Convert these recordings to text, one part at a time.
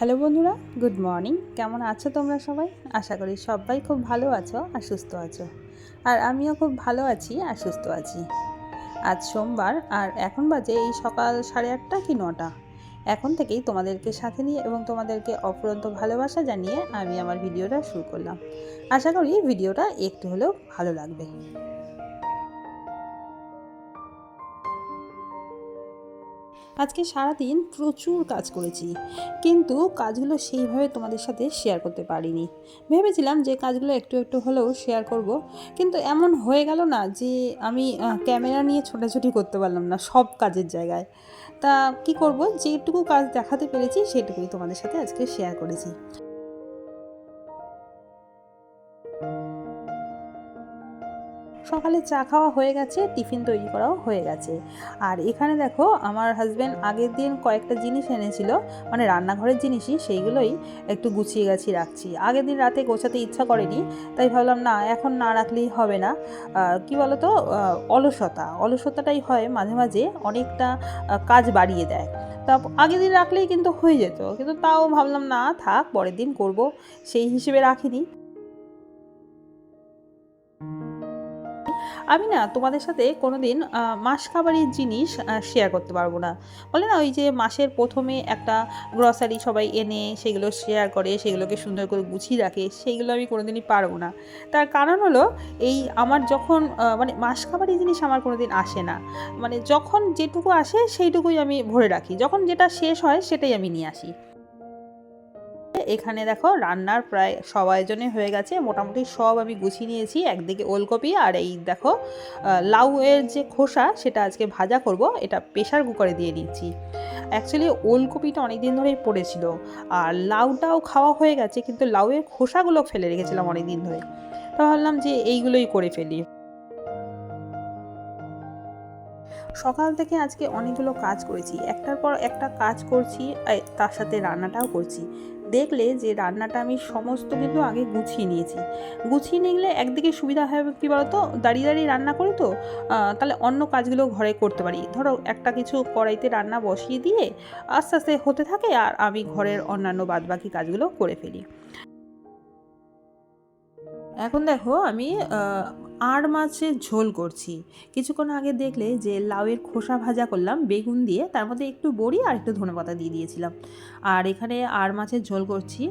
Hello বন্ধুরা, good morning. কেমন আছো তোমরা সবাই? আশা করি সবাই খুব ভালো আছো আর সুস্থ আছো। আর আমিও খুব ভালো আছি আর সুস্থ আছি। আজ সোমবার আর এখন বাজে এই সকাল সাড়ে আটটা কি নটা। এখন থেকেই তোমাদেরকে সাথে নিয়ে এবং তোমাদেরকে অফুরন্ত ভালোবাসা জানিয়ে আমি আমার ভিডিওটা শুরু করলাম। আশা করি ভিডিওটা একটু হলেও ভালো লাগবে। আজকে সারাদিন প্রচুর কাজ করেছি। কিন্তু কাজগুলো সেইভাবে তোমাদের সাথে শেয়ার করতে পারিনি। ভেবেছিলাম যে কাজগুলো একটু একটু হলেও শেয়ার করব। কিন্তু এমন হয়ে গেল না যে আমি ক্যামেরা নিয়ে ছোটাছুটি করতে পারলাম না সব কাজের জায়গায়। তা কি করব? যেটুকু কাজ দেখাতে পেরেছি সেটুকুই তোমাদের সাথে আজকে শেয়ার করেছি। সকালে চা খাওয়া হয়ে গেছে, টিফিন তৈরি করাও হয়ে গেছে। আর এখানে দেখো, আমার হাজব্যান্ড আগের দিন কয়েকটা জিনিস এনেছিল মানে রান্নাঘরের জিনিসই, সেইগুলোই একটু গুছিয়ে গাছিয়ে রাখছি। আগের দিন রাতে গোছাতে ইচ্ছা করেনি, তাই ভাবলাম, না, এখন না রাখলেই হবে না। কি বলতো? অলসতা। অলসতাটাই হয় মাঝে মাঝে অনেকটা কাজ বাড়িয়ে দেয়। তা আগের দিন রাখলেই কিন্তু হয়ে যেত। কিন্তু তাও ভাবলাম, না, থাক, পরের দিন করব। সেই হিসেবে রাখিনি। আমি না তোমাদের সাথে কোনোদিন আহ, মাস খাবারের জিনিস শেয়ার করতে পারব না। বলে না ওই যে মাসের প্রথমে একটা গ্রসারি সবাই এনে সেগুলো শেয়ার করে সেগুলোকে সুন্দর করে গুছিয়ে রাখে সেইগুলো আমি কোনোদিনই পারব না। তার কারণ হলো এই আমার যখন মানে মাস খাবারের জিনিস আমার কোনোদিন আসে না। মানে যখন যেটুকু আসে সেইটুকুই আমি ভরে রাখি। যখন যেটা শেষ হয় সেটাই আমি নিয়ে আসি। এখানে দেখো রান্নার প্রায় সব আয়োজনে হয়ে গেছে। মোটামুটি সব আমি গুছিয়ে নিয়েছি, একদিকে ওলকপি আর এই দেখো লাউয়ের যে খোসা সেটা আজকে ভাজা করব। এটা প্রেশার কুকারে দিয়ে দিচ্ছি। অ্যাকচুয়ালি ওলকপিটা অনেক দিন ধরেই পড়েছিল আর লাউটাও খাওয়া হয়ে গেছে, কিন্তু লাউয়ের খোসাগুলো ফেলে রেখেছিলাম অনেক দিন ধরে। তো ভাবলাম যে এইগুলোই করে ফেলি। সকাল থেকে আজকে অনেকগুলো কাজ করেছি। একটার পর একটা কাজ করছি তার সাথে রান্নাটাও করছি। দেখলে যে রান্নাটা আমি সমস্ত কিন্তু আগে গুছিয়ে নিয়েছি। গুছিয়ে নিয়ে গেলে একদিকে সুবিধা হয় কী বলতো? দাঁড়িয়ে দাঁড়িয়ে রান্না করি তো তাহলে অন্য কাজগুলো ঘরে করতে পারি। ধরো একটা কিছু কড়াইতে রান্না বসিয়ে দিয়ে আস্তে আস্তে হতে থাকে আর আমি ঘরের অন্যান্য বাদবাকি কাজগুলো করে ফেলি। এখন দেখো আমি আর মাছের ঝোল করছি। কিছুক্ষণ আগে দেখলে যে লাউয়ের খোসা ভাজা করলাম, বেগুন দিয়ে, তার মধ্যে একটু বড়ি আর একটু ধনেপাতা দিয়ে দিয়েছিলাম। আর এখানে আর মাছের ঝোল করছি।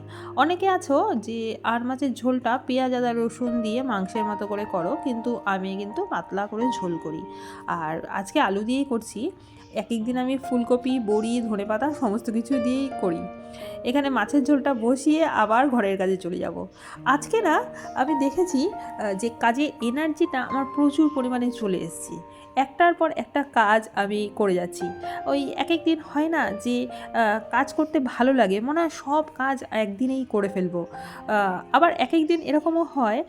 অনেকে আছো যে আর মাছের ঝোলটা পেঁয়াজ, আদা, রসুন দিয়ে মাংসের মতো করে করো, কিন্তু আমি কিন্তু পাতলা করে ঝোল করি। আর আজকে আলু দিয়েই করছি। এক এক দিন আমি ফুলকপি, বড়ি ধনেপাতা সমস্ত কিছু দিয়েই করি। এখানে মাছের ঝোলটা বসিয়ে আবার ঘরের কাজে চলে যাব। আজকে না, আমি দেখেছি যে কাজে এনার্জিটা আমার প্রচুর পরিমাণে চলে এসেছি। একটার পর একটা কাজ আমি করে যাচ্ছি। ওই এক এক দিন হয় না যে কাজ করতে ভালো লাগে, মনে হয় সব কাজ একদিনেই করে ফেলব। আবার এক এক দিন এরকমও হয়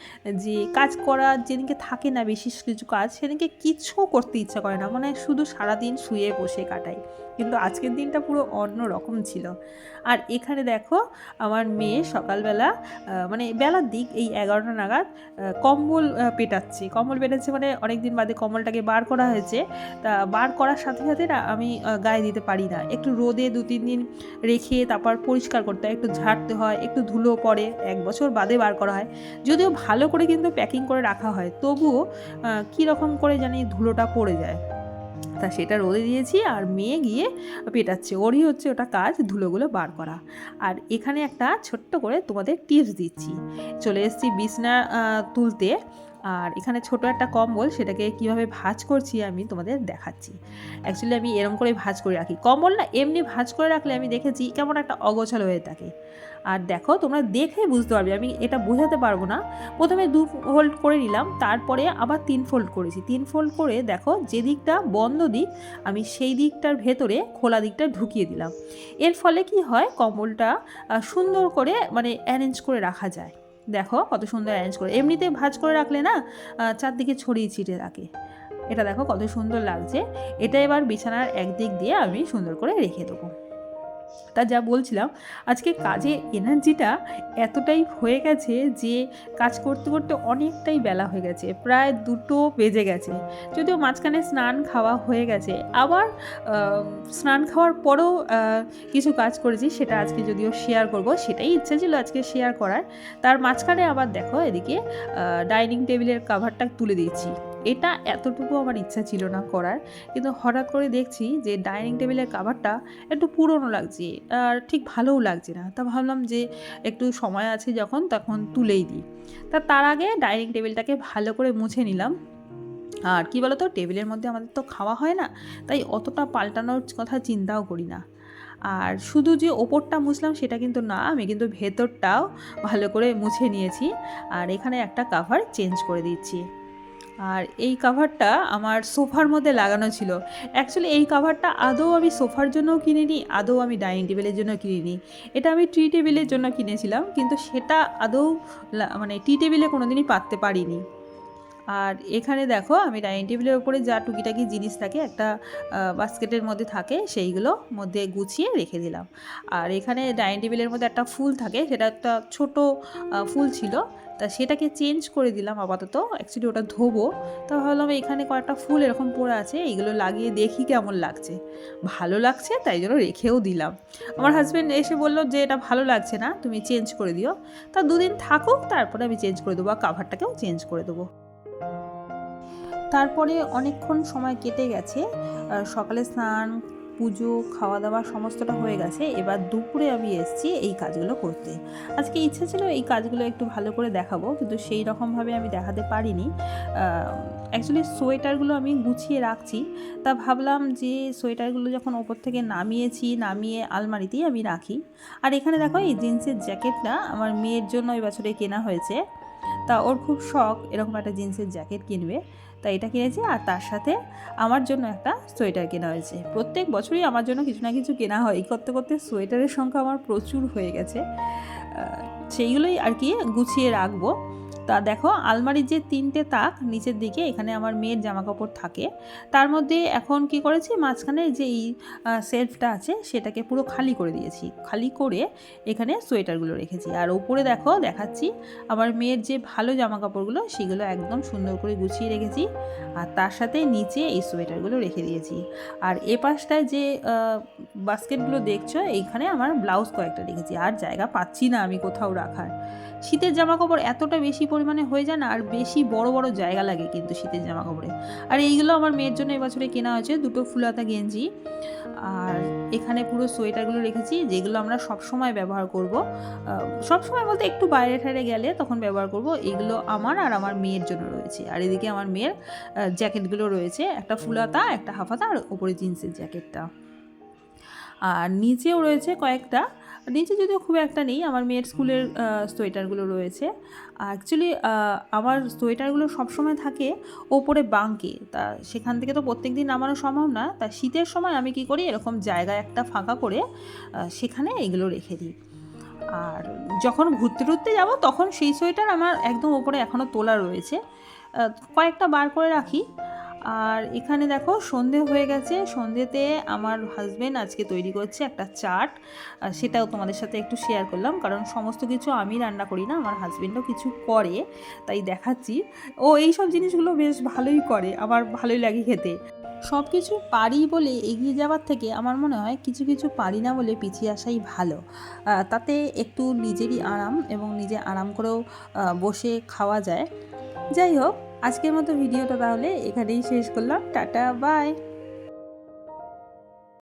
যে, কাজ করা যেদিনকে থাকে না বিশেষ কিছু কাজ, সেদিনকে কিচ্ছু করতে ইচ্ছা করে না। মানে শুধু সারাদিন শুয়ে বসে কাটাই। কিন্তু আজকের দিনটা পুরো অন্য রকম ছিল। আর এখানে দেখো আমার মেয়ে সকালবেলা মানে বেলার দিক এই এগারোটা নাগাদ কম্বল পেটাচ্ছে। কম্বল পেটাচ্ছে মানে অনেক দিন বাদে কম্বলটাকে বার করা হয়েছে। তা বার করার সাথে সাথে না আমি গায়ে দিতে পারি না। একটু রোদে দু তিন দিন রেখে তারপর পরিষ্কার করতে হয় একটু ঝাড়তে হয় একটু ধুলো পড়ে এক বছর বাদে বার করা হয়। যদিও ভালো করে কিন্তু প্যাকিং করে রাখা হয় তবুও আহ, কী রকম করে জানি ধুলোটা পড়ে যায়। তা সেটা রোদে দিয়েছি আর মেয়ে গিয়ে পেটাচ্ছে। ওরই হচ্ছে ওটা কাজ, ধুলোগুলো বার করা। আর এখানে একটা ছোট্ট করে তোমাদের টিপস দিচ্ছি। চলে এসেছি বিছনা তুলতে। আর এখানে ছোট একটা কম্বল, সেটাকে কীভাবে ভাঁজ করছি আমি তোমাদের দেখাচ্ছি। অ্যাকচুয়ালি আমি এরম করে ভাঁজ করে রাখি। কম্বল না, এমনি ভাঁজ করে রাখলে আমি দেখেছি কেমন একটা অগোছালো হয়ে থাকে। আর দেখো, তোমরা দেখে বুঝতে পারবে, আমি এটা বোঝাতে পারব না। প্রথমে দু ফোল্ড করে নিলাম, তারপরে আবার তিন ফোল্ড করেছি। তিন ফোল্ড করে দেখো, যে দিকটা বন্ধ দিক, আমি সেই দিকটার ভেতরে খোলা দিকটা ঢুকিয়ে দিলাম। এর ফলে কি হয়, কম্বলটা সুন্দর করে মানে অ্যারেঞ্জ করে রাখা যায়। দেখো কত সুন্দর অ্যারেঞ্জ করে। এমনিতে ভাজ করে রাখলে না চারদিকে ছড়িয়ে ছিটে রাখে এটা দেখো কত সুন্দর লাগছে। এটা এবার বিছানার একদিক দিয়ে আমি সুন্দর করে রেখে দেবো। তা যা বলছিলাম, আজকে কাজে এনার্জিটা এতটাই হয়ে গেছে যে কাজ করতে করতে অনেকটাই বেলা হয়ে গেছে, প্রায় দুটো বেজে গেছে। যদিও মাঝখানে স্নান খাওয়া হয়ে গেছে, আবার স্নান খাওয়ার পরেও কিছু কাজ করেছি সেটা আজকে যদিও শেয়ার করব, সেটাই ইচ্ছে ছিল আজকে শেয়ার করার। তার মাঝখানে আবার দেখো এদিকে ডাইনিং টেবিলের কাভারটা তুলে দিচ্ছি এটা এতটুকু আমার ইচ্ছা ছিল না করার। কিন্তু হঠাৎ করে দেখছি যে ডাইনিং টেবিলের কাভারটা একটু পুরনো লাগছে আর ঠিক ভালোও লাগছে না। তা ভাবলাম যে একটু সময় আছে যখন তখন তুলেই দিই। তা তার আগে ডাইনিং টেবিলটাকে ভালো করে মুছে নিলাম। আর কি বলতো, টেবিলের মধ্যে আমাদের তো খাওয়া হয় না, তাই অতটা পাল্টানোর কথা চিন্তাও করি না। আর শুধু যে ওপরটা মুছলাম সেটা কিন্তু না, আমি কিন্তু ভেতরটাও ভালো করে মুছে নিয়েছি। আর এখানে একটা কাভার চেঞ্জ করে দিচ্ছি। আর এই কাভারটা আমার সোফার মধ্যে লাগানো ছিল। অ্যাকচুয়ালি এই কাভারটা আদৌ আমি সোফার জন্যও কিনিনি, আদৌ আমি ডাইনিং টেবিলের জন্য কিনিনি। এটা আমি টি টেবিলের জন্য কিনেছিলাম, কিন্তু সেটা আদৌ মানে টি টেবিলে কোনো দিনই পারতে পারিনি। আর এখানে দেখো আমি ডাইনিং টেবিলের উপরে যা টুকিটাকি জিনিস থাকে, একটা বাস্কেটের মধ্যে থাকে, সেইগুলো মধ্যে গুছিয়ে রেখে দিলাম। আর এখানে ডাইনিং টেবিলের মধ্যে একটা ফুল থাকে, সেটা একটা ছোট ফুল ছিল, তা সেটাকে চেঞ্জ করে দিলাম আপাতত। অ্যাকচুয়ালি ওটা ধোবো। তা ভাবলাম এখানে কয়েকটা ফুল এরকম পড়ে আছে, এইগুলো লাগিয়ে দেখি কেমন লাগছে। ভালো লাগছে, তাই জন্য রেখেও দিলাম। আমার হাজব্যান্ড এসে বলল যে, এটা ভালো লাগছে না, তুমি চেঞ্জ করে দিও। তা দুদিন থাকুক, তারপরে আমি চেঞ্জ করে দেবো আর কাভারটাকেও চেঞ্জ করে দেবো। তারপরে অনেকক্ষণ সময় কেটে গেছে। সকালে স্নান, পুজো খাওয়া দাওয়া সমস্তটা হয়ে গেছে। এবার দুপুরে আমি এসেছি এই কাজগুলো করতে। আজকে ইচ্ছে ছিল এই কাজগুলো একটু ভালো করে দেখাবো, কিন্তু সেই রকমভাবে আমি দেখাতে পারিনি। অ্যাকচুয়ালি সোয়েটারগুলো আমি গুছিয়ে রাখছি। তা ভাবলাম যে সোয়েটারগুলো যখন ওপর থেকে নামিয়েছি, নামিয়ে আলমারিতেই আমি রাখি। আর এখানে দেখো এই জিন্সের জ্যাকেটটা আমার মেয়ের জন্য এই বছরে কেনা হয়েছে। তা ওর খুব শখ এরকম একটা জিন্সের জ্যাকেট কিনবে। তা এটা কিনেছি আর তার সাথে আমার জন্য একটা সোয়েটার কেনা হয়েছে। প্রত্যেক বছরই আমার জন্য কিছু না কিছু কেনা হয়। করতে করতে সোয়েটারের সংখ্যা আমার প্রচুর হয়ে গেছে। সেইগুলোই আর কি গুছিয়ে রাখব। তা দেখো, আলমারির যে তিনটে তাক নিচের দিকে, এখানে আমার মেয়ের জামা কাপড় থাকে, তার মধ্যে এখন কি করেছি, মাঝখানে যে এই সেলফটা আছে, সেটাকে পুরো খালি করে দিয়েছি। খালি করে এখানে সোয়েটারগুলো রেখেছি। আর ওপরে দেখো, দেখাচ্ছি, আমার মেয়ের যে ভালো জামা কাপড়গুলো সেগুলো একদম সুন্দর করে গুছিয়ে রেখেছি, আর তার সাথে নিচে এই সোয়েটারগুলো রেখে দিয়েছি। আর এ পাশটায় যে বাস্কেটগুলো দেখছ, এইখানে আমার ব্লাউজ কয়েকটা রেখেছি, আর জায়গা পাচ্ছি না আমি কোথাও রাখার। শীতের জামা কাপড় এতটা বেশি পরিমাণে হয়ে যায় না, আর বেশি বড় বড় জায়গা লাগে কিন্তু শীতের জামা কাপড়ে আর এইগুলো আমার মেয়ের জন্য এবছরে কেনা হয়েছে, দুটো ফুলাতা গেঞ্জি। আর এখানে পুরো সোয়েটারগুলো রেখেছি, যেগুলো আমরা সব সময় ব্যবহার করব। সব সময় বলতে একটু বাইরে ঠাইরে গেলে তখন ব্যবহার করব। এগুলো আমার আর আমার মেয়ের জন্য রয়েছে। আর এদিকে আমার মেয়ের জ্যাকেটগুলো রয়েছে, একটা ফুলাতা, একটা হাফাতা আর ওপরে জিন্সের জ্যাকেটটা। আর নিচেও রয়েছে কয়েকটা। নিচে যদিও খুব একটা নেই আমার মেয়ের স্কুলের সোয়েটারগুলো রয়েছে। অ্যাকচুয়ালি আমার সোয়েটারগুলো সবসময় থাকে ওপরে বাঙ্কে। তা সেখান থেকে তো প্রত্যেক দিন নামানো সম্ভব না। তা শীতের সময় আমি কি করি এরকম জায়গা একটা ফাঁকা করে সেখানে এগুলো রেখে দিই। আর যখন ঘুরতে টুরতে যাব তখন সেই সোয়েটার আমার একদম ওপরে এখনও তোলা রয়েছে। কয়েকটা বার করে রাখি। আর এখানে দেখো সন্ধে হয়ে গেছে। সন্ধেতে আমার হাজবেন্ড আজকে তৈরি করছে একটা চাট। সেটাও তোমাদের সাথে একটু শেয়ার করলাম। কারণ সমস্ত কিছু আমি রান্না করি না, আমার হাজবেন্ডও কিছু করে, তাই দেখাচ্ছি। ও এই সব জিনিসগুলো বেশ ভালোই করে, আমার ভালোই লাগে খেতে। সব কিছু পারি বলে এগিয়ে যাওয়ার থেকে আমার মনে হয় কিছু কিছু পারি না বলে পিছিয়ে আসাই ভালো। তাতে একটু নিজেরই আরাম এবং নিজে আরাম করেও বসে খাওয়া যায়। যাই হোক আজকের মতো ভিডিওটা তাহলে এখানেই শেষ করলাম। Tata bye.